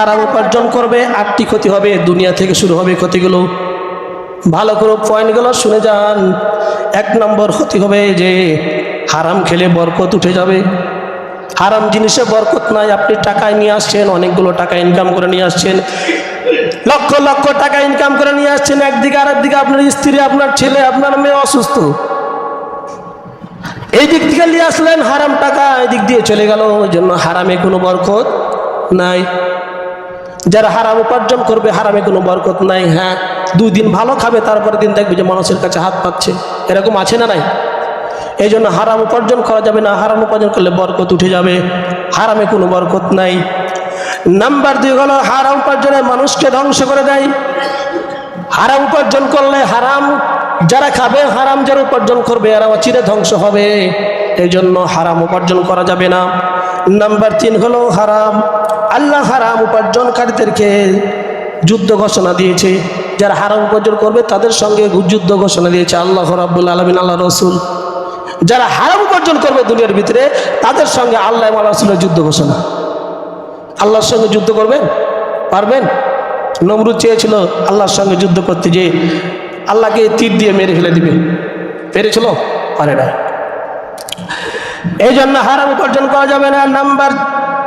হারাম উপার্জন করবে, আটটি ক্ষতি হবে, দুনিয়া থেকে শুরু হবে ক্ষতিগুলো। ভালো করে পয়েন্টগুলো শুনে যান। এক নম্বর ক্ষতি হবে যে হারাম খেলে বরকত উঠে যাবে। হারাম জিনিসে বরকত নাই, আপনি টাকায় নিয়ে আসছেন, অনেকগুলো টাকা ইনকাম করে নিয়ে আসছেন। লক্ষ লক্ষ টাকা ইনকাম করে নিয়ে আসছেন, একদিকে আর একদিকে আপনার স্ত্রী, আপনার ছেলে, আপনার মেয়ে অসুস্থ। এই দিক থেকে নিয়ে আসলেন, হারাম টাকা, এই দিক দিয়ে চলে গেল ওই জন্য হারামে কোনো বরকত নাই। যারা হারাম উপার্জন করবে, হারামে কোনো বরকত নাই হ্যাঁ? দুই দিন ভালো খাবে তারপরে দিন দেখবে যে মানুষের কাছে হাত পাচ্ছে। এরকম আছে না নাই? এই জন্য হারাম উপার্জন করা যাবে না, হারাম উপার্জন করলে বরকত উঠে যাবে। হারামে কোনো বরকত নাই। নাম্বার দুই হলো, হারাম উপার্জনে মানুষকে ধ্বংস করে দেয়। হারাম উপার্জন করলে হারাম যারা খাবে, হারাম যারা উপার্জন করবে, এরা অচিরে ধ্বংস হবে। এই জন্য হারাম উপার্জন করা যাবে না। নাম্বার তিন হলো, হারাম আল্লাহ হারাম উপার্জনকারীদেরকে যুদ্ধ ঘোষণা দিয়েছে। যারা হারাম উপার্জন করবে, তাদের সঙ্গে যুদ্ধ ঘোষণা দিয়েছে আল্লাহ রাব্বুল আলমিন, আল্লাহ রসুল। যারা হারাম উপার্জন করবে দুনিয়ার ভিতরে, তাদের সঙ্গে আল্লাহ রসুলের যুদ্ধ ঘোষণা। আল্লাহর সঙ্গে যুদ্ধ করবেন? পারবেন? নমরুদ চেয়েছিল আল্লাহর সঙ্গে যুদ্ধ করতে যে আল্লাহকে তীর দিয়ে মেরে ফেলে দিবে। পেরেছিল? পারে না এই জন্য হারাম উপার্জন করা যাবে না। নাম্বার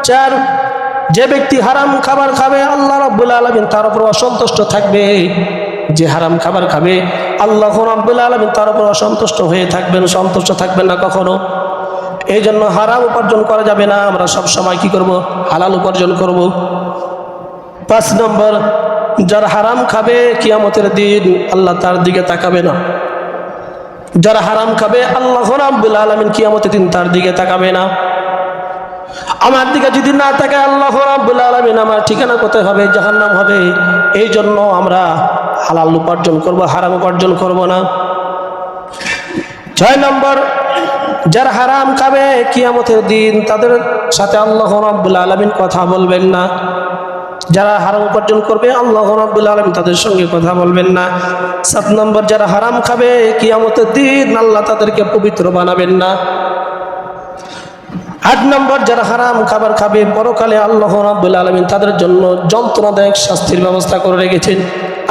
চার যে ব্যক্তি হারাম খাবার খাবে, আল্লাহ রব্বুল আলমিন তার উপর অসন্তুষ্ট থাকবে। যে হারাম খাবার খাবে, আল্লাহ রব্বুল আলমিন তার উপর অসন্তুষ্ট হয়ে থাকবেন, সন্তুষ্ট থাকবেন না কখনো। এই জন্য হারাম উপার্জন করা যাবে না। আমরা সব সময় কি করব? হালাল উপার্জন করব। পাঁচ নম্বর, যারা হারাম খাবে, কিয়ামতের দিন আল্লাহ তার দিকে তাকাবে না। যারা হারাম খাবে, আল্লাহ রাব্বুল আলামিন কিয়ামতের দিন তার দিকে তাকাবে না। আমার দিকে যদি না থাকে আল্লাহ রাব্বুল আলামিন আমার ঠিকানা কোথায় হবে? জাহান্নাম হবে। এই জন্য আমরা হালাল উপার্জন করব, হারাম উপার্জন করব না। ছয় নম্বর, যারা হারাম খাবে কিয়ামতের দিন তাদের সাথে আল্লাহ রাব্বুল আলামিন কথা বলবেন না। যারা হারাম উপার্জন করবে আল্লাহ রাব্বুল আলামিন তাদের সঙ্গে কথা বলবেন না। সাত নম্বর, যারা হারাম খাবে কিয়ামতের দিন আল্লাহ তাদেরকে পবিত্র বানাবেন না। আট নম্বর, যারা হারাম খাবার খাবে, পরকালে আল্লাহ রাব্বুল আলামিন তাদের জন্য যন্ত্রণাদায়ক শাস্তির ব্যবস্থা করে রেখেছেন।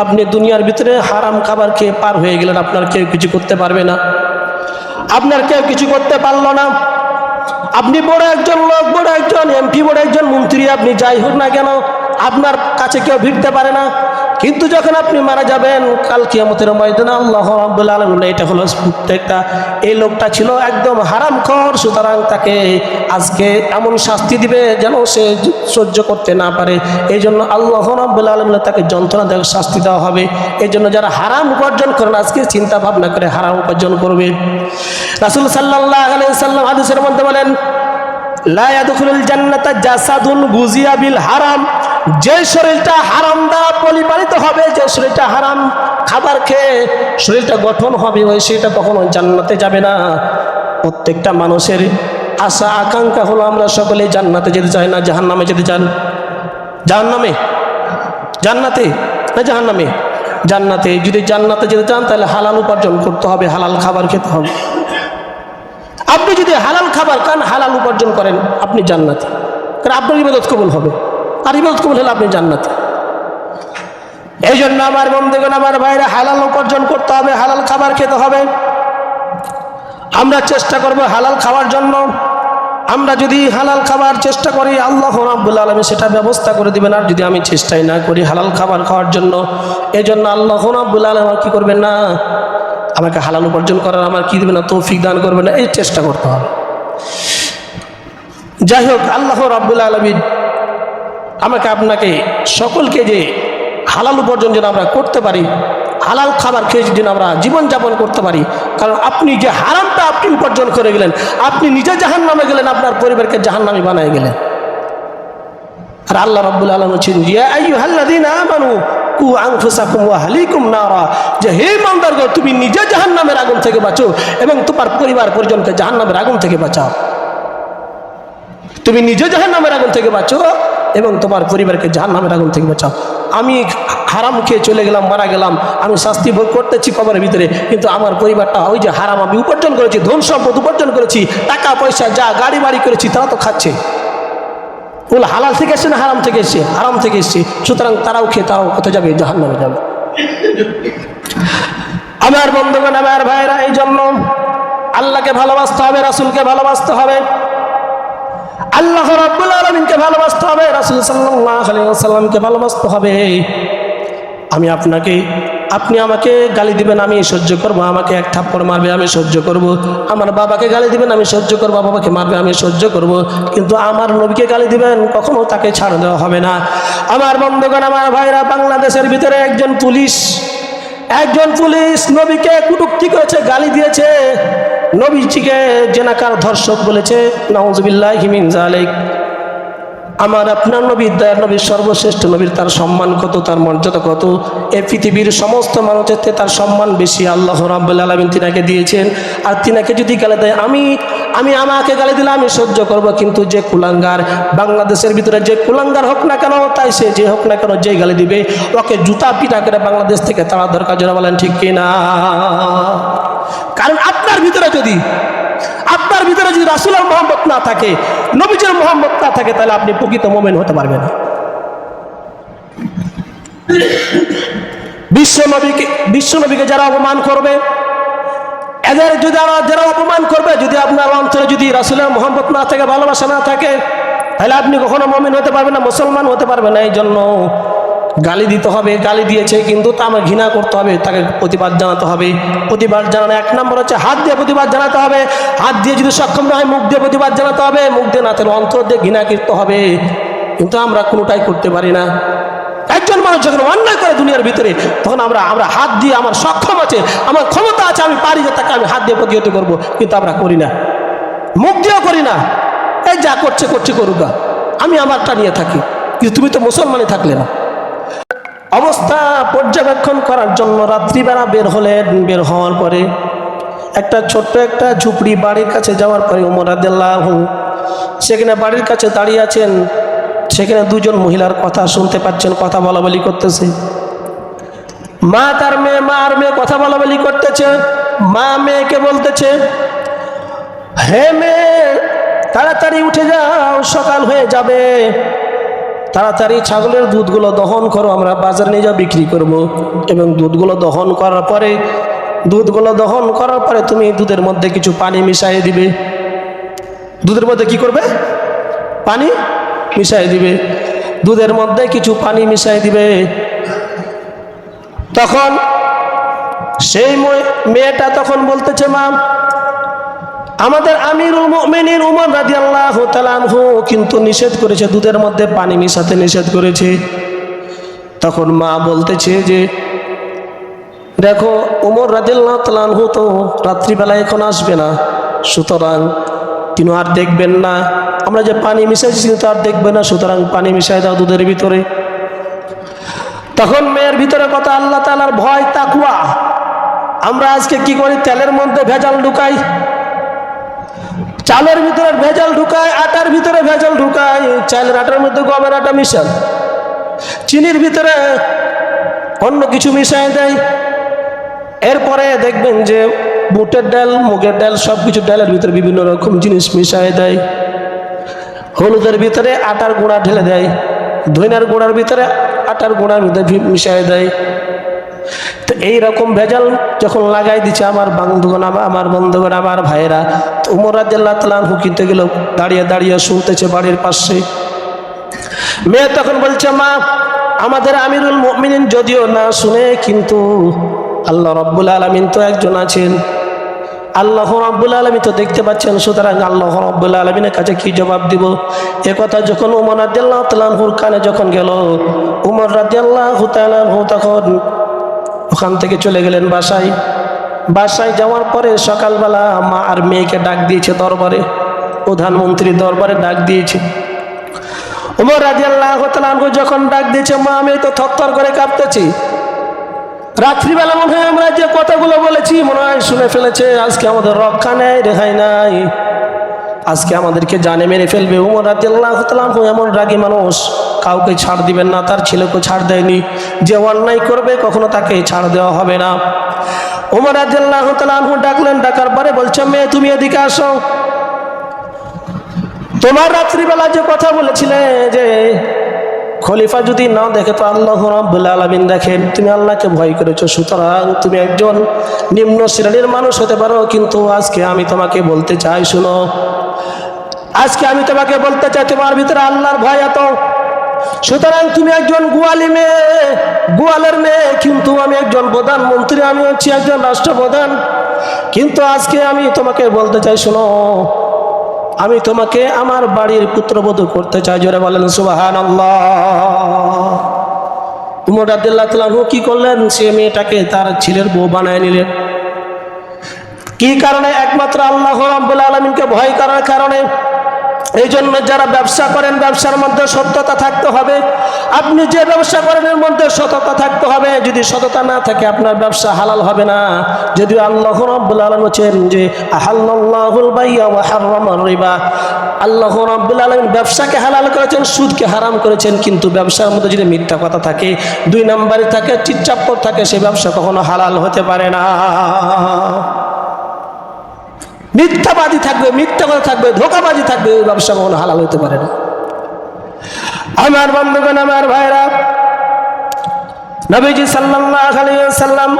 আপনি দুনিয়ার ভিতরে হারাম খাবার খেয়ে পার হয়ে গেলেন, আপনার কেউ কিছু করতে পারবে না। আপনার কেউ কিছু করতে পারল না। আপনি বড় একজন লোক, বড় একজন এমপি, বড় একজন মন্ত্রী, আপনি যাই হোক না কেন, আপনার কাছে কেউ ভিড়তে পারে না। কিন্তু যখন আপনি মারা যাবেন, কাল কিয়ামতের ময়দানে আল্লাহ রাব্বুল আলামিন, এটা হলো প্রত্যেকটা, এই লোকটা ছিল একদম হারাম হারামখোর, সুতরাং তাকে আজকে এমন শাস্তি দিবে যেন সে সহ্য করতে না পারে। এই জন্য আল্লাহ রাব্বুল আলামিন তাকে যন্ত্রণা যন্ত্রণাদায়ক শাস্তি দেওয়া হবে। এই জন্য যারা হারাম উপার্জন করেন, আজকে চিন্তা ভাবনা করে হারাম উপার্জন করবে। রাসূল সাল্লাল্লাহু আলাইহি সাল্লাম হাদিসের মধ্যে বলেন জান্নাতা গুজিয়া বিল হারাম। শরীরটা হারাম দ্বারা পরিপালিত হবে, যে শরীরটা হারাম খাবার খেয়ে শরীরটা গঠন হবে, ওই কখনো জান্নাতে যাবে না। প্রত্যেকটা মানুষের আশা, আকাঙ্ক্ষা হলো আমরা সকলে জান্নাতে যেতে চাই না জাহান্নামে যেতে চান? জাহান্নামে? জান্নাতে না জাহান্নামে? জান্নাতে। যদি জান্নাতে যেতে চান, তাহলে হালাল উপার্জন করতে হবে, হালাল খাবার খেতে হবে। আপনি যদি হালাল খাবার খান, হালাল উপার্জন করেন, আপনি জান্নাতে। কারণ আপনার ইবাদত কবুল হবে। আর ইবাদত কবুল হলে আপনি জান্নাতে। এই জন্য আমার বন্ধুগণ, আমার ভাইরা, হালাল উপার্জন করতে হবে, হালাল খাবার খেতে হবে। আমরা চেষ্টা করব হালাল খাওয়ার জন্য। আমরা যদি হালাল খাবার চেষ্টা করি, আল্লাহ রাব্বুল আলমী সেটা ব্যবস্থা করে দিবেন। আর যদি আমি চেষ্টাই না করি হালাল খাবার খাওয়ার জন্য এই জন্য আল্লাহ রাব্বুল আলম আমার কী করবেন না? আমাকে হালাল উপার্জন করার আমার কী দেবে না, তৌফিক দান করবে না, এই চেষ্টা করতে হবে। যাই হোক, আল্লাহ রাব্বুল আলমিন আমাকে আপনাকে সকলকে যে হালাল উপার্জন যেন আমরা করতে পারি, হালাল খাবার খেয়ে যেন আমরা জীবনযাপন করতে পারি, কারণ আপনি যে হারামটা আপনি উপার্জন করে গেলেন, আপনি নিজে জাহান নামে গেলেন, আপনার পরিবারকে জাহান নামে বানায় গেলেন। আর আল্লাহ রব্বুল আলম হচ্ছেন কু আংফুসাকুম ওয়া হালিকুম নারা। যে হে মান্দারগ তুমি নিজে জাহান্নামের আগুন থেকে বাঁচো এবং তোমার পরিবার পরিজনকে জাহান্নামের আগুন থেকে বাঁচাও। তুমি নিজে জাহান্নামের আগুন থেকে বাঁচো এবং তোমার পরিবারকে জাহান্নামের আগুন থেকে বাঁচাও। আমি হারাম খেয়ে চলে গেলাম, মারা গেলাম, আমি শাস্তি ভোগ করতেছি কবরের ভিতরে, কিন্তু আমার পরিবারটা ওই যে হারাম, আমি উপার্জন করেছি, ধন সম্পদ উপার্জন করেছি, টাকা পয়সা যা, গাড়ি বাড়ি করেছি, তারা তো খাচ্ছে। ওগুলো হালাল থেকে এসছে না হারাম থেকে এসছে? হারাম থেকে এসছে। সুতরাং তারাও খেয়ে তারাও কোথায় যাবে জাহান নামে যাবে। আমার বন্ধুগণ, আমার ভাইরা এই জন্য আল্লাহকে ভালোবাসতে হবে, রাসুলকে ভালোবাসতে হবে। আল্লাহ রাব্বুল আলামিনকে ভালোবাসতে হবে, রাসূল আলাইহি ওয়াসাল্লামকে ভালোবাসতে হবে। আমি আপনাকে আপনি আমাকে গালি দিবেন, আমি সহ্য করব। আমাকে এক থাপ্পড় মারবে, আমি সহ্য করব। আমার বাবাকে গালি দিবেন, আমি সহ্য করব। বাবাকে মারবে, আমি সহ্য করব। কিন্তু আমার নবীকে গালি দিবেন, কখনো তাকে ছাড় দেওয়া হবে না। আমার বন্ধুগণ, আমার ভাইরা, বাংলাদেশের ভিতরে একজন পুলিশ একজন পুলিশ নবীকে কুটুক্তি করেছে, গালি দিয়েছে। নবীজিকে জেনাকার ধর্ষক বলেছে। নওয়াজবিল্লাহ হিমিন জালেক আমার আপনার নবীর দয়ার নবীর সর্বশ্রেষ্ঠ নবীর তার সম্মান কত, তার মর্যাদা কত? এ পৃথিবীর সমস্ত মানুষের তার সম্মান বেশি আল্লাহ রাব্বুল আলামিন তিনাকে দিয়েছেন। আর তিনাকে যদি গালি দেয়, আমি আমি আমাকে গালি দিলে আমি সহ্য করব, কিন্তু যে কুলাঙ্গার, বাংলাদেশের ভিতরে যে কুলাঙ্গার হোক না কেন, তাই সে যে হোক না কেন যে গালি দিবে, ওকে জুতা পিটা করে বাংলাদেশ থেকে তারা দরকার যারা বলেন, ঠিক কিনা? কারণ আপনার ভিতরে যদি আপনার ভিতরে যদি রাসুলের মোহাম্মত না থাকে, নবীজের মোহাম্মত না থাকে, তাহলে আপনি প্রকৃত মোমেন হতে পারবেন না। বিশ্ব নবীকে বিশ্ব নবীকে যারা অপমান করবে, এদের যদি যারা অপমান করবে, যদি আপনার অন্তরে যদি রাসুলের মোহাম্মত না থাকে, ভালোবাসা না থাকে, তাহলে আপনি কখনো মমিন হতে পারবেন না, মুসলমান হতে পারবেন না। এই জন্য গালি দিতে হবে, গালি দিয়েছে, কিন্তু তা আমার ঘৃণা করতে হবে, তাকে প্রতিবাদ জানাতে হবে। প্রতিবাদ জানানো এক নম্বর হচ্ছে হাত দিয়ে প্রতিবাদ জানাতে হবে। হাত দিয়ে যদি সক্ষম না হয়, মুখ দিয়ে প্রতিবাদ জানাতে হবে। মুখ দিয়ে না তাহলে অন্তর দিয়ে ঘৃণা করতে হবে। কিন্তু আমরা কোনোটাই করতে পারি না। একজন মানুষ যখন অন্যায় করে দুনিয়ার ভিতরে, তখন আমরা আমরা হাত দিয়ে আমার সক্ষম আছে, আমার ক্ষমতা আছে, আমি পারি যে তাকে আমি হাত দিয়ে প্রতিহত করব, কিন্তু আমরা করি না। মুখ দিয়েও করি না। এই যা করছে করছে করুক আমি আমারটা নিয়ে থাকি। কিন্তু তুমি তো মুসলমানই থাকলে না। অবস্থা পর্যবেক্ষণ করার জন্য রাত্রিবেলা বের হলেন। বের হওয়ার পরে একটা ছোট্ট একটা ঝুপড়ি বাড়ির কাছে যাওয়ার পরে উমর আদাল্লাহ সেখানে বাড়ির কাছে দাঁড়িয়ে আছেন। সেখানে দুজন মহিলার কথা শুনতে পাচ্ছেন, কথা বলা বলি করতেছে। মা তার মেয়ে, মা আর মেয়ে কথা বলা বলি করতেছে। মা মেয়েকে বলতেছে, হে মেয়ে, তাড়াতাড়ি উঠে যাও, সকাল হয়ে যাবে। তাড়াতাড়ি ছাগলের দুধগুলো দহন করো, আমরা বাজারে নিয়ে যা বিক্রি করব। এবং দুধগুলো দহন করার পরে, দুধগুলো দহন করার পরে তুমি দুধের মধ্যে কিছু পানি মিশিয়ে দিবে। দুধের মধ্যে কি করবে? পানি মিশাই দিবে। দুধের মধ্যে কিছু পানি মিশাই দিবে। তখন সেই মেয়েটা তখন বলতেছে, মা আমাদের আমিরুল মুমিনিন উমর রাদিয়াল্লাহু তাআলা আনহু কিন্তু নিষেধ করেছে, দুধের মধ্যে পানি মিশাতে নিষেধ করেছে। তখন মা বলতেছে যে, দেখো, উমর রাদিয়াল্লাহু তাআলা আনহু তো রাত্রিবেলা এখন আসবে না। সুতরাং তিনি আর দেখবেন না। আমরা যে পানি মিশাইছি কিন্তু আর দেখবে না। সুতরাং পানি মিশাই দাও দুধের ভিতরে। তখন মেয়ের ভিতরে কথা, আল্লাহ তালার ভয় তাকুয়া আমরা আজকে কি করি? তেলের মধ্যে ভেজাল ঢুকাই। চালের ভিতরে ভেজাল ঢুকায়, আটার ভিতরে ভেজাল ঢুকায়, চালের আটার মধ্যে গমের আটা মিশাল চিনির ভিতরে অন্য কিছু মিশাই দেয়। এরপরে দেখবেন যে বুটের ডাল, মুগের ডাল সব কিছু ডালের ভিতরে বিভিন্ন রকম জিনিস মিশাই দেয়। হলুদের ভিতরে আটার গুঁড়া ঢেলে দেয়। ধইনার গুঁড়ার ভিতরে আটার গুঁড়ার ভিতরে মিশাই দেয়। তো এইরকম ভেজাল যখন লাগাই দিচ্ছে আমার বন্ধুগণ আমার বন্ধুগণ, আমার ভাইয়েরা, তো উমর রাজ্লাহ তালান হুকিতে গেল, দাঁড়িয়ে দাঁড়িয়ে শুনতেছে বাড়ির পাশে। মেয়ে তখন বলছে, মা, আমাদের আমিরুল মমিনিন যদিও না শুনে, কিন্তু আল্লাহ রব্বুল আলমিন তো একজন আছেন। আল্লাহ রব্বুল আলমী তো দেখতে পাচ্ছেন, সুতরাং আল্লাহ রব্বুল আলমিনের কাছে কি জবাব দিব? এ কথা যখন উমর রাদিয়াল্লাহ তালানহুর কানে যখন গেল, উমর তালানহু তখন ওখান থেকে চলে গেলেন বাসায়। বাসায় যাওয়ার পরে সকালবেলা মা আর মেয়েকে ডাক দিয়েছে দরবারে। প্রধানমন্ত্রী দরবারে ডাক দিয়েছে। উমর রাদিয়াল্লাহ তালানহু যখন ডাক দিয়েছে, মা, আমি তো থরথর করে কাঁপতেছি। রাত্রিবেলা মনে হয় আমরা যে কথাগুলো বলেছি, মনে হয় শুনে ফেলেছে, আজকে আমাদের রক্ষা নেই রেখাই নাই। আজকে আমাদেরকে জানে মেরে ফেলবে। উমর রাদিয়াল্লাহ তালাম এমন রাগী মানুষ। কাউকে ছাড় দিবেন না, তার ছেলেকে ছাড় দেয়নি। যে অন্যায় করবে, কখনো তাকে ছাড় দেওয়া হবে না। রাদিয়াল্লাহ তালাম ডাকলেন, ডাকার পরে বলছে, মেয়ে, তুমি এদিকে আসো। তোমার রাত্রিবেলা যে কথা বলেছিলে যে, খলিফা যদি না দেখে, তো আল্লাহ রাব্বুল আলামিন দেখেন তুমি আল্লাহকে ভয় করেছ, সুতরাং তুমি একজন নিম্ন শ্রেণির মানুষ হতে পারো, কিন্তু আজকে আমি তোমাকে বলতে চাই, শুনো। আজকে আমি তোমাকে বলতে চাই, তোমার ভিতরে আল্লাহর ভয় এত। সুতরাং তুমি একজন গোয়ালি মেয়ে, গোয়ালের মেয়ে, কিন্তু আমি একজন প্রধানমন্ত্রী, আমি হচ্ছি একজন রাষ্ট্রপ্রধান। কিন্তু আজকে আমি তোমাকে বলতে চাই, শোনো, আমি তোমাকে আমার বাড়ির পুত্রবধূ করতে চাই, জোরে বলেন সুবাহান উমর কি করলেন? সে মেয়েটাকে তার ছেলের বউ বানায় নিলেন। কি কারণে? একমাত্র আল্লাহ রাব্বুল আলমিনকে ভয় করার কারণে। এই জন্য যারা ব্যবসা করেন, ব্যবসার মধ্যে সত্যতা থাকতে হবে। আপনি যে ব্যবসা করেন, এর মধ্যে সততা থাকতে হবে। যদি সততা না থাকে, আপনার ব্যবসা হালাল হবে না। যদি আল্লাহ রাব্বুল আলামিন বলেন যে আহাল্লাহুল বাইয়া হাররামার রিবা। আল্লাহ রাব্বুল আলামিন ব্যবসাকে হালাল করেছেন, সুদকে হারাম করেছেন, কিন্তু ব্যবসার মধ্যে যদি মিথ্যা কথা থাকে, দুই নম্বরে থাকে চিচ্চাপ্পর থাকে সেই ব্যবসা কখনো হালাল হতে পারে না। মিথ্যাবাদী থাকবে, মিথ্যা কথা থাকবে, ধোকাবাজি থাকবে ওই ব্যবসা কখনো হালাল হতে পারে না। আমার বন্ধুগণ, আমার ভাইরা নবীজি সাল্লাম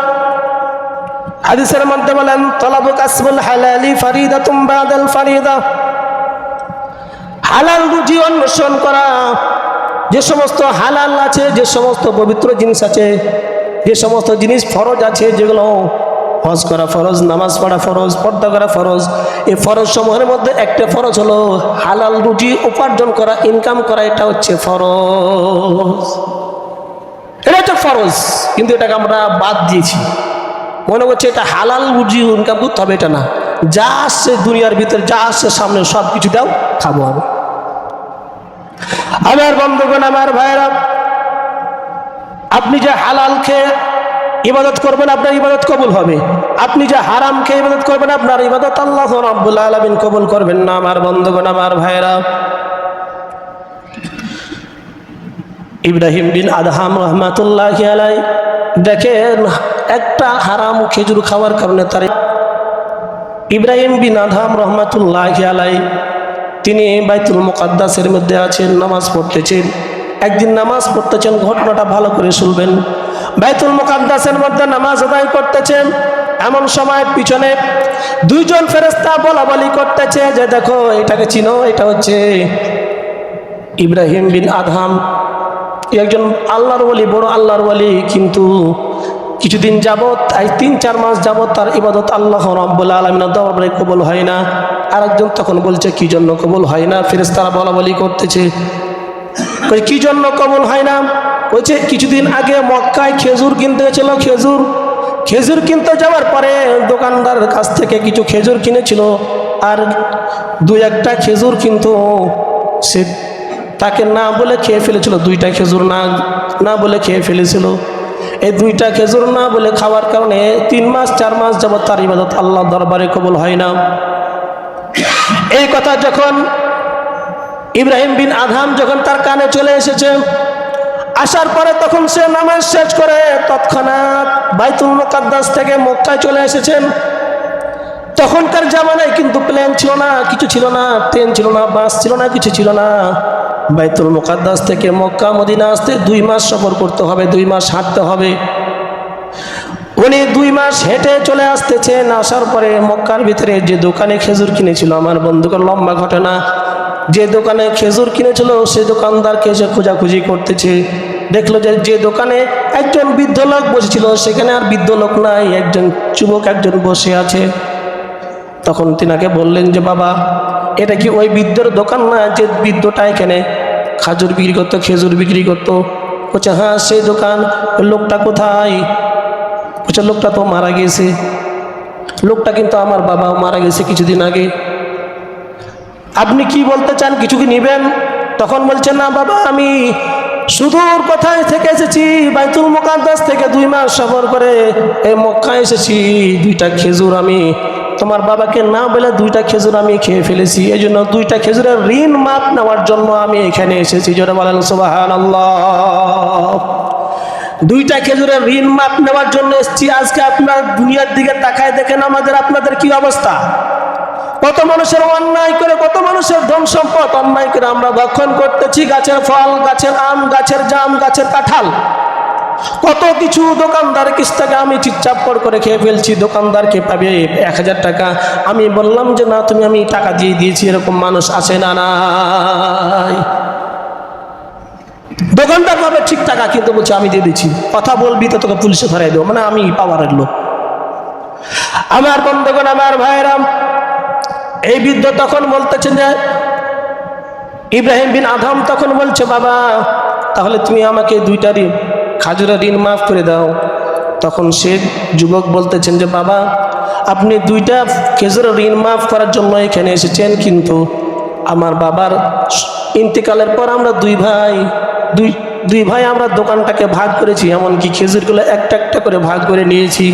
হাদিসের মধ্যে বলেন, তলাবু কাসবুল হালালি ফারিদাতুম বাদাল ফারিদা। হালাল রুজি অন্বেষণ করা, যে সমস্ত হালাল আছে, যে সমস্ত পবিত্র জিনিস আছে, যে সমস্ত জিনিস ফরজ আছে, যেগুলো হজ করা ফরজ, নামাজ পড়া ফরজ, পর্দা করা ফরজ। এই ফরজ সমূহের মধ্যে একটা ফরজ হলো হালাল রুটি উপার্জন করা ইনকাম করা, এটা হচ্ছে ফরজ। এটা একটা ফরজ, কিন্তু এটাকে আমরা বাদ দিয়েছি। মনে করছে এটা হালাল রুজি ইনকাম করতে হবে, এটা না। যা আসছে দুনিয়ার ভিতরে, যা আসছে সামনে সব কিছু দাও, খাব আমি আমার বন্ধুগণ, আমার ভাইরা আপনি যে হালাল খেয়ে ইবাদত করবেন, আপনার ইবাদত কবুল হবে। আপনি যে হারাম খেয়ে ইবাদত করবেন, আপনার ইবাদত আল্লাহ রাব্বুল আলামিন কবুল করবেন না, আমার বন্ধুগণ, আমার ভাইরা ইব্রাহিম বিন আদহাম রহমাতুল্লাহ আলাই, দেখেন একটা হারাম খেজুর খাওয়ার কারণে তার ইব্রাহিম বিন আদহাম রহমাতুল্লাহ আলাই, তিনি বাইতুল মুকাদ্দাসের মধ্যে আছেন, নামাজ পড়তেছেন। একদিন নামাজ পড়তেছেন, ঘটনাটা ভালো করে শুনবেন। বাইতুল মুকাদ্দাসের মধ্যে নামাজ আদায় করতেছেন। এমন সময় পিছনে দুইজন ফেরেস্তা বলা বলি করতেছে যে, দেখো, এটাকে চিনো, এটা হচ্ছে ইব্রাহিম বিন আদহাম। একজন আল্লাহর বলি বড় আল্লাহর বলি কিন্তু কিছুদিন যাবৎ, এই তিন চার মাস যাবৎ তার ইবাদত আল্লাহ রব্বুল আলমিনের দরবারে কবল হয় না। আরেকজন তখন বলছে, কি জন্য কবল হয় না? ফেরেস তারা বলা বলি করতেছে কি জন্য কবল হয় না? বলছে, কিছুদিন আগে মক্কায় খেজুর কিনতে গেছিল, খেজুর। খেজুর কিনতে যাওয়ার পরে দোকানদারের কাছ থেকে কিছু খেজুর কিনেছিল আর দু একটা খেজুর কিন্তু সে তাকে না বলে খেয়ে ফেলেছিল। দুইটা খেজুর না না বলে খেয়ে ফেলেছিল। এই দুইটা খেজুর না বলে খাওয়ার কারণে তিন মাস, চার মাস যাবত তার ইবাদত আল্লাহ দরবারে কবল হয় না। এই কথা যখন ইব্রাহিম বিন আধাম যখন তার কানে চলে এসেছে আসার পরে তখন সে নামাজ শেষ করে তৎক্ষণাৎ বাইতুল মোকাদ্দাস থেকে মক্কায় চলে এসেছেন। তখনকার জামানায় কিন্তু প্লেন ছিল না, কিছু ছিল না, ট্রেন ছিল না, বাস ছিল না, কিছু ছিল না। বাইতুল মোকাদ্দাস থেকে মক্কা, মদিনা আসতে দুই মাস সফর করতে হবে, দুই মাস হাঁটতে হবে। উনি দুই মাস হেঁটে চলে আসতেছেন, আসার পরে মক্কার ভিতরে যে দোকানে খেজুর কিনেছিল, আমার বন্ধুকে লম্বা ঘটনা। যে দোকানে খেজুর কিনেছিল, সে দোকানদারকে এসে খোঁজাখুঁজি করতেছে। দেখল যে যে দোকানে একজন বৃদ্ধ লোক বসেছিল, সেখানে আর বৃদ্ধ লোক নাই, একজন যুবক, একজন বসে আছে। তখন তিনাকে বললেন যে, বাবা, এটা কি ওই বৃদ্ধর দোকান না যে বৃদ্ধটা এখানে খাজুর বিক্রি করতো, খেজুর বিক্রি করতো? বলছে হ্যাঁ সেই দোকান। ওই লোকটা কোথায়? বলছে, লোকটা তো মারা গেছে। লোকটা কিন্তু আমার বাবা মারা গেছে কিছুদিন আগে। আপনি কি বলতে চান, কিছু কি নেবেন? তখন বলছেন না বাবা, আমি সুদূর কোথায় থেকে এসেছি? বাইতুল মোকাদ্দাস থেকে দুই মাস সফর করে এই মক্কায় এসেছি। দুইটা খেজুর আমি, তোমার বাবাকে না বলে দুইটা খেজুর আমি খেয়ে ফেলেছি। এই জন্য দুইটা খেজুরের ঋণ মাপ নেওয়ার জন্য আমি এখানে এসেছি। যেটা বলেন সোবাহান দুইটা খেজুরের ঋণ মাপ নেওয়ার জন্য এসেছি। আজকে আপনার দুনিয়ার দিকে তাকায় দেখেন, আমাদের আপনাদের কি অবস্থা? কত মানুষের অন্যায় করে, কত মানুষের ধন সম্পদ অন্যায় করে আমরা ভক্ষণ করতেছি গাছের ফল, গাছের আম, গাছের জাম, গাছের কাঁঠাল। কত কিছু দোকানদার কিস টাকা আমি চিপচাপ করে খেয়ে ফেলছি, দোকানদারকে পাবে এক হাজার টাকা। আমি বললাম যে, না, তুমি আমি টাকা দিয়ে দিয়েছি, এরকম মানুষ আসে না দোকানদার পাবে ঠিক টাকা, কিন্তু বলছে, আমি দিয়ে দিচ্ছি কথা বলবি তো তোকে পুলিশে ধরাই দেবো। মানে আমি পাওয়ারের লোক। আমার বন্ধুগণ, আমার ভাইরাম এই বৃদ্ধ তখন বলতেছেন যে, ইব্রাহিম বিন আদম তখন বলছে, বাবা, তাহলে তুমি আমাকে দুইটা ঋণ খাজুরের ঋণ মাফ করে দাও। তখন সে যুবক বলতেছেন যে, বাবা, আপনি দুইটা খেজুরের ঋণ মাফ করার জন্য এখানে এসেছেন, কিন্তু আমার বাবার ইন্তেকালের পর আমরা দুই ভাই, দুই দুই ভাই আমরা দোকানটাকে ভাগ করেছি, এমনকি খেজুরগুলো একটা একটা করে ভাগ করে নিয়েছি।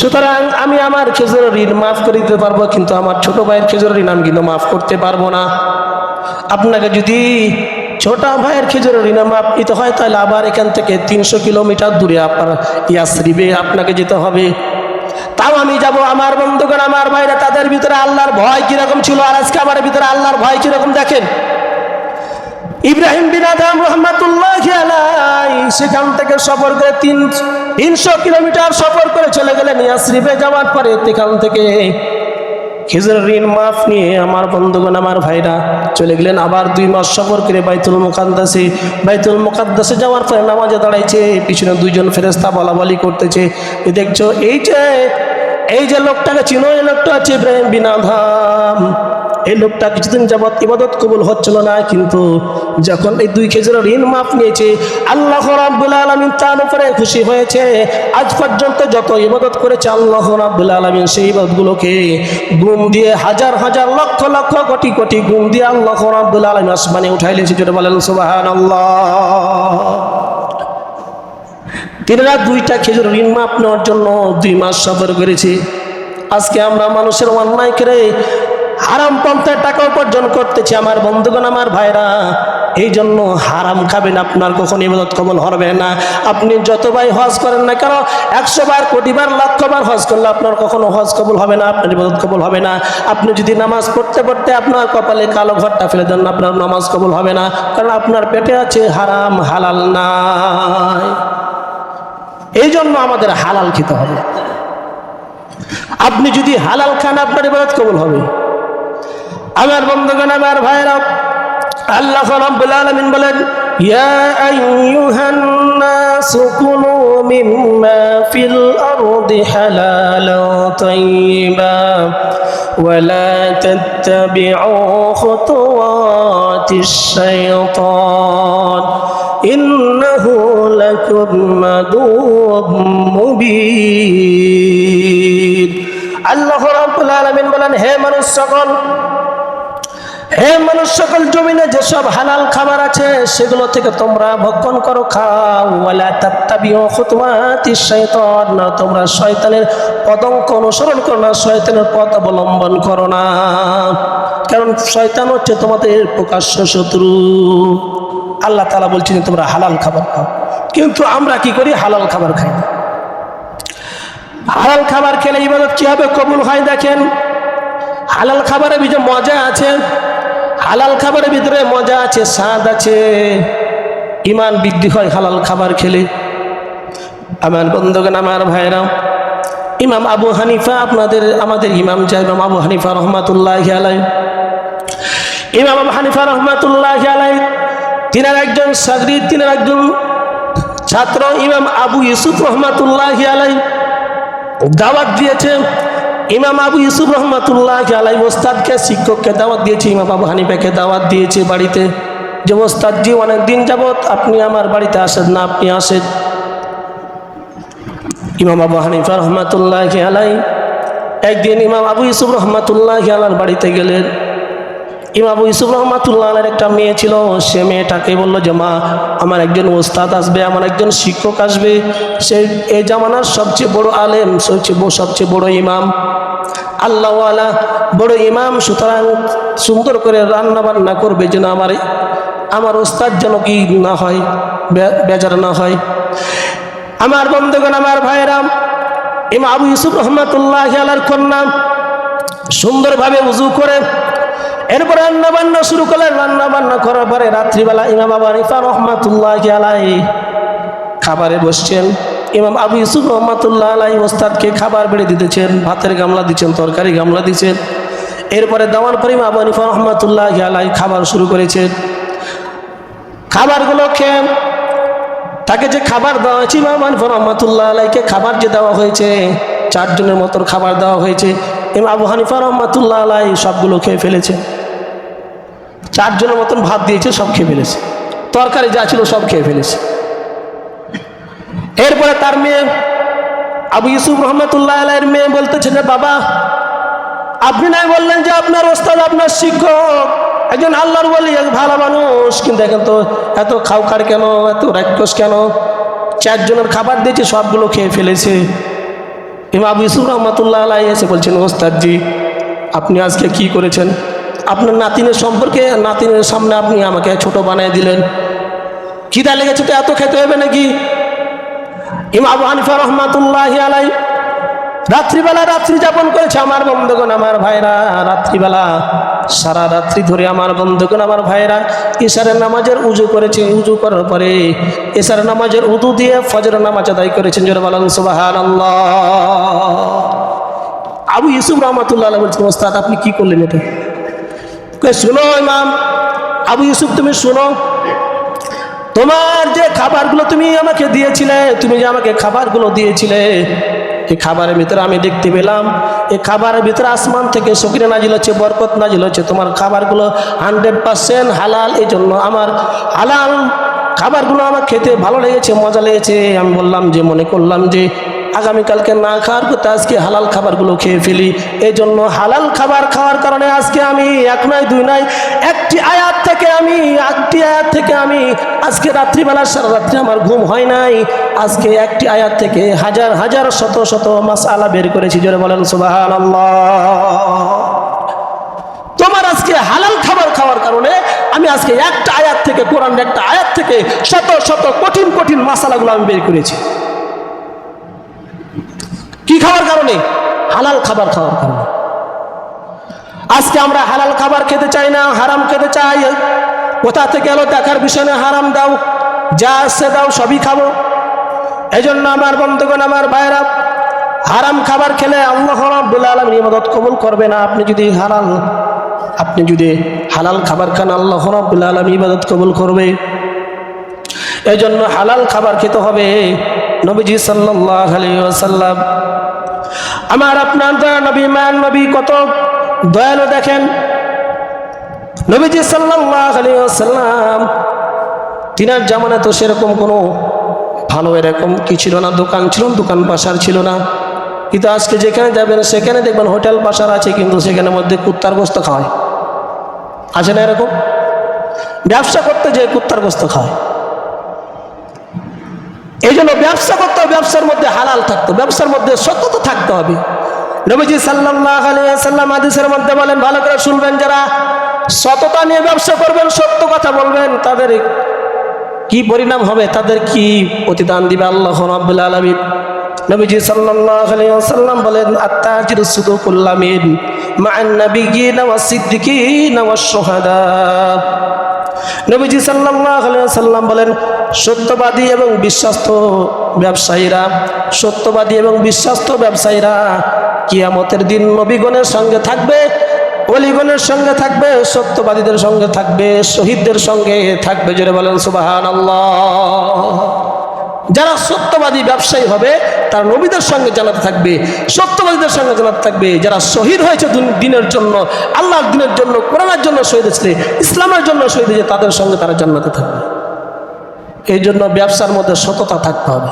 সুতরাং আমি আমার খেজুরের ঋণ মাফ করে দিতে পারব, কিন্তু আমার ছোট ভাইয়ের খেজুরের ঋণ আমি কিন্তু মাফ করতে পারব না। আপনাকে যদি ছোট ভাইয়ের খেজুরের ঋণ মাফ নিতে হয়, তাহলে আবার এখান থেকে তিনশো কিলোমিটার দূরে আপনার ইয়াসরিবে আপনাকে যেতে হবে। তাও আমি যাব, আমার বন্ধুগণ, আমার ভাইরা, তাদের ভিতরে আল্লাহর ভয় কীরকম ছিল? আর আজকে আমার ভিতরে আল্লাহর ভয় কীরকম দেখেন? ইব্রাহিম বিন আদম রহমাতুল্লাহ সেখান থেকে সফর করে তিন তিনশো কিলোমিটার সফর করে চলে গেলেন ইয়াসরিফে। যাওয়ার পরে সেখান থেকে খেজুর ঋণ মাফ নিয়ে আমার বন্ধুগণ, আমার ভাইরা চলে গেলেন। আবার দুই মাস সফর করে বাইতুল মুকাদ্দাসে। বাইতুল মুকাদ্দাসে যাওয়ার পরে নামাজে দাঁড়াইছে। পিছনে দুইজন ফেরেস্তা বলা বলি করতেছে। এ দেখছ, এই যে এই যে লোকটাকে চিনো, এই লোকটা আছে ইব্রাহিম বিন আধাম এই লোকটা কিছুদিন যাবৎ ইবাদত কবুল হচ্ছিল না, কিন্তু যখন এই দুই খেজুরের ঋণ মাফ নিয়েছে, আল্লাহ রাব্বুল আলামিন তার উপরে খুশি হয়েছে। আজ পর্যন্ত যত ইবাদত করেছে আল্লাহ রাব্বুল আলামিন সেই ইবাদতগুলোকে গুণ দিয়ে হাজার হাজার লক্ষ লক্ষ কোটি কোটি গুণ দিয়ে আল্লাহ রাব্বুল আলামিন আসমানে উঠাইলেছে যেটা বলেন সুবহানাল্লাহ। তিনারা দুইটা খেজুর ঋণ মাপ নেওয়ার জন্য দুই মাস সফর করেছে। আজকে আমরা মানুষের অন্যায় করে হারাম পন্থায় টাকা উপার্জন করতেছি আমার বন্ধুগণ, আমার ভাইরা। এই জন্য হারাম খাবেন, আপনার কখন ইবাদত কবল হবে না। আপনি যতবার হজ করেন না কেন, একশো বার, লক্ষ বার হজ করলে আপনার কখনো হজ কবল হবে না, আপনার ইবাদত কবল হবে না। আপনি যদি নামাজ পড়তে পড়তে আপনার কপালে কালো ঘরটা ফেলে দেন, আপনার নামাজ কবল হবে না। কারণ আপনার পেটে আছে হারাম, হালাল নাই। এই জন্য আমাদের হালাল খেতে হবে। আপনি যদি হালাল খান, আপনার ইবাদত কবুল হবে। আমার বন্ধুগণ আমার ভাইরা আল্লাহ রাব্বুল আলামিন বলেন ইয়া আইয়ুহান নাস কুলু মিম্মা ফিল আরদি হালালান তাইয়্যিবা ولا تتبعوا خطوات الشيطان إنه لكم عدو مبين আল্লাহ রাব্বুল আলামিন বলেন হে মানুষ সকল হে মানুষ, সকল জমিনে যেসব হালাল খাবার আছে, সেগুলো থেকে তোমরা ভক্ষণ করো, খাও। না, তোমরা শয়তানের পদঙ্ক অনুসরণ করো না, শয়তানের পথ অবলম্বন করো না। কারণ শয়তান হচ্ছে তোমাদের প্রকাশ্য শত্রু। আল্লাহ তাআলা বলছেন, তোমরা হালাল খাবার খাও। কিন্তু আমরা কি করি? হালাল খাবার খাই না। হালাল খাবার খেলে ইবাদত কীভাবে কবুল হয় দেখেন। হালাল খাবারের ভিতরে মজা আছে। হালাল খাবারের ভিতরে মজা আছে, স্বাদ আছে। ইমান বৃদ্ধি হয় হালাল খাবার খেলে। আমার বন্ধুগণ, আমার ভাইরা ইমাম আবু হানিফা আপনাদের, আমাদের ইমাম ইমাম আবু হানিফা রহমাতুল্লাহ ইমাম আবু হানিফা রহমাতুল্লাহ আলাই তিনার একজন সাগরিদ তিনার একজন ছাত্র, ইমাম আবু ইউসুফ রহমাতুল্লাহ দাওয়াত দিয়েছে ইমাম আবু ইউসুফ রহমতুল্লাহ আলাই ওস্তাদকে, শিক্ষককে দাওয়াত দিয়েছে, ইমাম আবু হানিফাকে দাওয়াত দিয়েছে বাড়িতে। যে ওস্তাদজি, অনেক দিন যাবৎ আপনি আমার বাড়িতে আসেন না, আপনি আসেন। ইমাম আবু হানিফা রহমতুল্লাহ আলাই একদিন ইমাম আবু ইউসুফ রহমতুল্লাহ আলার বাড়িতে গেলেন। ইমাম আবু ইউসুফ রহমাতুল্লাহ আলার একটা মেয়ে ছিল, সে মেয়েটাকে বলল, যে মা, আমার একজন ওস্তাদ আসবে, আমার একজন শিক্ষক আসবে। সে এই জামানার সবচেয়ে বড় আলেম, সবচেয়ে সবচেয়ে বড় ইমাম। আল্লাহওয়ালা বড় ইমাম, সুতরাং সুন্দর করে রান্না বান্না করবে যেন আমার আমার ওস্তাদ যেন কি না হয় বেজার না হয়। আমার বন্ধুগণ, আমার ভাইরাম ইমাম আবু ইউসুফ রহমাতুল্লাহ আলার কন্যা সুন্দরভাবে উজু করে এরপরে রান্না বান্না শুরু করলেন। রান্না বান্না করার পরে রাত্রিবেলা ইমাম আবা রিফা রহমাতুল্লাহ আলাই খাবারে বসছেন। ইমাম আবু ইউসুফ রহমাতুল্লাহ আলাই ওস্তাদকে খাবার বেড়ে দিতেছেন, ভাতের গামলা দিচ্ছেন, তরকারি গামলা দিচ্ছেন। এরপরে দেওয়ার পরে ইমাম আবু হানিফা রহমাতুল্লাহ আলাই খাবার শুরু করেছেন। খাবারগুলো খেয়ে তাকে যে খাবার দেওয়া হয়েছে, ইমাম হানিফা রহমাতুল্লাহ আলাইকে খাবার যে দেওয়া হয়েছে, চারজনের মতন খাবার দেওয়া হয়েছে। ইমাম আবু হানিফা রহমাতুল্লাহ আলাই সবগুলো খেয়ে ফেলেছে চারজনের মতন ভাত দিয়েছে, সব খেয়ে ফেলেছে। তরকারি যা ছিল সব খেয়ে ফেলেছে। এরপরে তার মেয়ে আবু ইউসুফ রহমতুল্লাহ আলাইয়ের মেয়ে বলতেছে যে বাবা, আপনি নাই বললেন যে আপনার ওস্তাদ আপনার শিক্ষক, একজন আল্লাহর বলি ভালো মানুষ। কিন্তু এখন তো এত খাওকার কেন, এত রাক্ষস কেন? চারজনের খাবার দিয়েছে, সবগুলো খেয়ে ফেলেছে। ইমাম আবু ইউসুফ রহমতুল্লাহ আলাই এসে বলছেন, ওস্তাদজি, আপনি আজকে কি করেছেন? আপনার নাতিনের সম্পর্কে, নাতিনের সামনে আপনি আমাকে ছোট বানিয়ে দিলেন। খিদা লেগেছে তো এত খেতে হবে নাকি? ইমাম আবু হানিফা রহমাতুল্লাহ আলাই রাত্রিবেলা রাত্রি যাপন করেছে আমার বন্ধুগণ, আমার ভাইরা। রাত্রিবেলা, সারা রাত্রি ধরে আমার বন্ধুগণ, আমার ভাইরা ইশারের নামাজের উজু করেছে। উজু করার পরে ইশার নামাজের উদু দিয়ে ফজর নামাজ আদায় করেছেন। জোরে বলেন সুবাহান আবু ইউসুফ রহমাতুল্লাহ বলছেন, ওস্তাদ, আপনি কি করলেন এটা? শুনো ইমাম? আবু ইউসুফ, তুমি শুনো? তোমার যে খাবারগুলো তুমি আমাকে দিয়েছিলে, তুমি যে আমাকে খাবারগুলো দিয়েছিলে এই খাবারের ভিতরে আমি দেখতে পেলাম এই খাবারের ভিতরে আসমান থেকে সকিরে নাজিল হচ্ছে, বরকত নাজিল হচ্ছে, তোমার খাবারগুলো হান্ড্রেড পার্সেন্ট হালাল এই জন্য আমার হালাল খাবারগুলো আমার খেতে ভালো লেগেছে, মজা লেগেছে। আমি বললাম যে, মনে করলাম যে আগামীকালকে না খাওয়ার কথা আজকে হালাল খাবারগুলো খেয়ে ফেলি। এই জন্য হালাল খাবার খাওয়ার কারণে আজকে আমি এক নয় দুই নয় একটি আয়াত থেকে আমি, একটি আয়াত থেকে আমি আজকে রাত্রিবেলা, সারা রাত্রি আমার ঘুম হয় নাই। আজকে একটি আয়াত থেকে হাজার হাজার, শত শত মাস আলা বের করেছি, জোরে বলেন সুবাহান তোমার আজকে হালাল খাবার খাওয়ার কারণে আমি আজকে একটা আয়াত থেকে কোরআন একটা আয়াত থেকে শত শত, কঠিন কঠিন মশালাগুলো আমি বের করেছি। কি খাওয়ার কারণে? হালাল খাবার খাওয়ার কারণে। আজকে আমরা হালাল খাবার খেতে চাই না, হারাম খেতে চাই। কোথা থেকে এলো দেখার বিষয় হারাম দাও। যা আসছে দাও, সবই খাব। এই জন্য আমার বন্ধুগণ, আমার ভাইরা হারাম খাবার খেলে আল্লাহ রাব্বুল আলামিন ইবাদত কবুল করবে না। আপনি যদি হালাল, আপনি যদি হালাল খাবার খান, আল্লাহ রাব্বুল আলামিন ইবাদত কবুল করবে। এই হালাল খাবার খেতে হবে। নবীজি সাল্লাল্লাহু আলাইহি ওয়াসাল্লাম, আমার আপনার দয়া নবী মান নবী কত দয়ালু দেখেন? নবীজি সাল্লাল্লাহু আলাইহি ওয়াসাল্লাম তিনার জামানে তো সেরকম কোনো ভালো এরকম কি ছিল না? দোকান ছিল দোকান পাশার ছিল না? কিন্তু আজকে যেখানে যাবেন, সেখানে দেখবেন হোটেল পাশার আছে, কিন্তু সেখানে মধ্যে কুত্তার গোস্ত খাওয়ায়। আছে না এরকম? ব্যবসা করতে যে কুত্তার গোস্ত খায় এই জন্য ব্যবসা করতে হবে, ব্যবসার মধ্যে হালাল থাকতো ব্যবসার মধ্যে সত্যতা থাকতে হবে। সাল্লাল্লাহু আলাইহি সাল্লাম হাদিসের মধ্যে বলেন, ভালো করে শুনবেন যারা সততা নিয়ে ব্যবসা করবেন, সত্য কথা বলবেন, তাদের কি পরিণাম হবে, তাদের কি প্রতিদান দিবে আল্লাহ রাব্বুল আলামিন? নবীজি সাল্লাল্লাহু আলাইহি ওয়াসাল্লাম বলেন, আত্তাজির সুদুকুল সাল্লাম বলেন, সত্যবাদী এবং বিশ্বস্ত ব্যবসায়ীরা, সত্যবাদী এবং বিশ্বস্ত ব্যবসায়ীরা কিয়ামতের দিন নবীগণের সঙ্গে থাকবে, অলিগণের সঙ্গে থাকবে, সত্যবাদীদের সঙ্গে থাকবে, শহীদদের সঙ্গে থাকবে। জোরে বলেন সুবাহান যারা সত্যবাদী ব্যবসায়ী হবে তারা নবীদের সঙ্গে জানাতে থাকবে, সত্যবাদীদের সঙ্গে জানাতে থাকবে, যারা শহীদ হয়েছে দিনের জন্য, আল্লাহর দিনের জন্য, কোরআনার জন্য শহীদ হয়েছে, ইসলামের জন্য শহীদ হয়েছে, তাদের সঙ্গে তারা জান্নাতে থাকবে। এই জন্য ব্যবসার মধ্যে সততা থাকতে হবে।